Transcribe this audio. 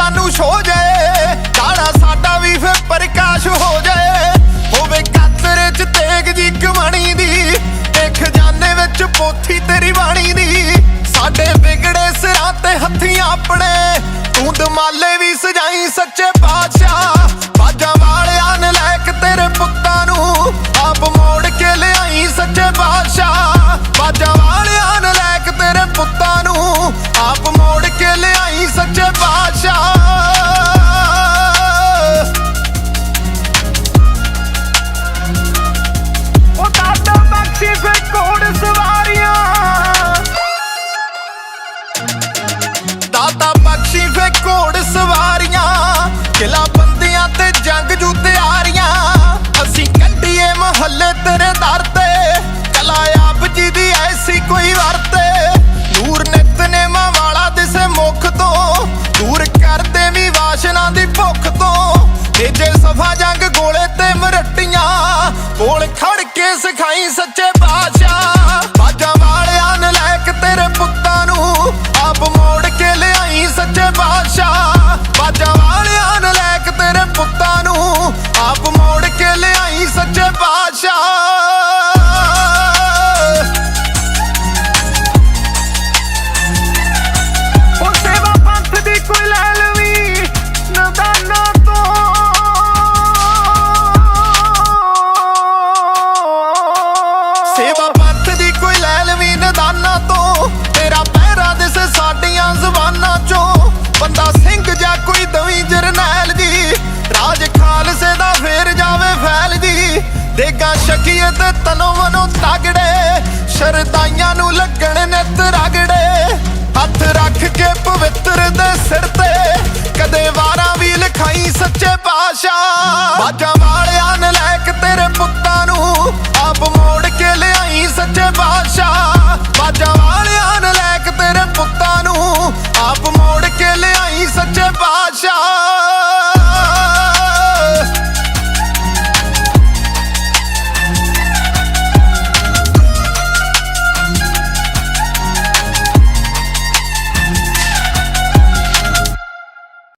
ਸਾਨੂੰ ਛੋ ਜਾਏ ਕਾਲਾ ਸਾਡਾ ਵੀ ਫਿਰ ਪ੍ਰਕਾਸ਼ ਹੋ ਜਾਏ ਹੋਵੇ ਕਾਤਰ ਚ ਤੇਗ ਦੀ ਕਮਾਣੀ ਦੀ ਤੇ ਖਜ਼ਾਨੇ ਵਿੱਚ ਪੋਥੀ ਤੇਰੀ ਬਾਣੀ ਦੀ। ਸਾਡੇ ਵਿਗੜੇ ਸਿਰਾਂ ਤੇ ਹੱਥੀ ਆਪਣੇ, ਤੂੰ ਦਮਾਲੇ ਵੀ ਸਜਾਈ ਸੱਚੇ ਬਾਦਸ਼ਾਹ ਬਾਜਾਂ ਵਾਲਿਆਂ ਨੇ ਕੇ ਤੇਰੇ ਪੁੱਤਾਂ ਨੂੰ, ਆਪ ਮੋੜ ਕੇ ਲਿਆਈ ਸੱਚੇ ਬਾਦਸ਼ਾਹ ਬਾਜਾਂ ਵਾਲਿਆਂ ਨੇ ਕੇ ਤੇਰੇ ਪੁੱਤਾਂ ਨੂੰ, ਆਪ ਮੋੜ ਕੇ ਲਿਆਈ ਸੱਚੇ ਬਾਦਸ਼ਾਹ ਦਾਤਾ ਬਖਸ਼ੀ ਫੇ ਘੋੜ ਸਵਾਰੀਆਂ, ਕਿਲਾ ਬੰਦਿਆਂ ਤੇ ਜੰਗ ਜੂ ਤਿਆਰੀਆਂ ਅਸੀਂ ਕੱਢੀਏ ਮਹੱਲੇ ਤੇਰੇ ਦਰ ਤੇ, ਕਲਾ ਆਪ ਜੀ ਦੀ ਐਸੀ ਕੋਈ ਵਰਤੇ। ਨੂਰ ਨਿਤਨੇਮਾਂ ਵਾਲਾ ਦਿਸੇ ਮੁਖ ਤੋਂ, ਦੂਰ ਕਰਦੇ ਵੀ ਵਾਸ਼ਨਾ ਦੀ ਭੁੱਖ ਤੋਂ। ਇਹ ਜੇ ਸਫਾ ਜੰਗ ਗੋਲੇ ਤੇ ਮਰਟੀਆਂ, ਕੋਲ ਖੜ ਕੇ ਸਿਖਾਈ ਸੱਚੇ ਬਾਦਸ਼ਾਹ ਲੱਗਣ ਤਨੋਂ ਮਨੋਂ ਤਾਗੜੇ, ਸ਼ਰਦਾਈਆਂ ਨੂੰ ਲੱਗਣ ਨੇ ਤਰਾਗੜੇ ਹੱਥ ਰੱਖ ਕੇ ਪਵਿੱਤਰ ਦੇ ਸਿਰ ਤੇ, ਕਦੇ ਵਾਰਾਂ ਵੀ ਲਿਖਾਈ ਸੱਚੇ ਪਾਸ਼ਾ ਬਾਜਾਂ ਵਾਲਿਆਂ ਨੇ ਲੈ ਕੇ ਤੇਰੇ ਪੁੱਤਾਂ ਨੂੰ, ਆਪ ਮੋੜ ਕੇ ਲਿਆਈ ਸੱਚੇ ਪਾਸ਼ਾ ਬਾਜਾਂ ਵਾਲਿਆਂ ਨੇ ਲੈ ਕੇ ਤੇਰੇ ਪੁੱਤਾਂ ਨੂੰ, ਆਪ ਮੋੜ ਕੇ ਲਿਆਈ ਸੱਚੇ ਪਾਸ਼ਾ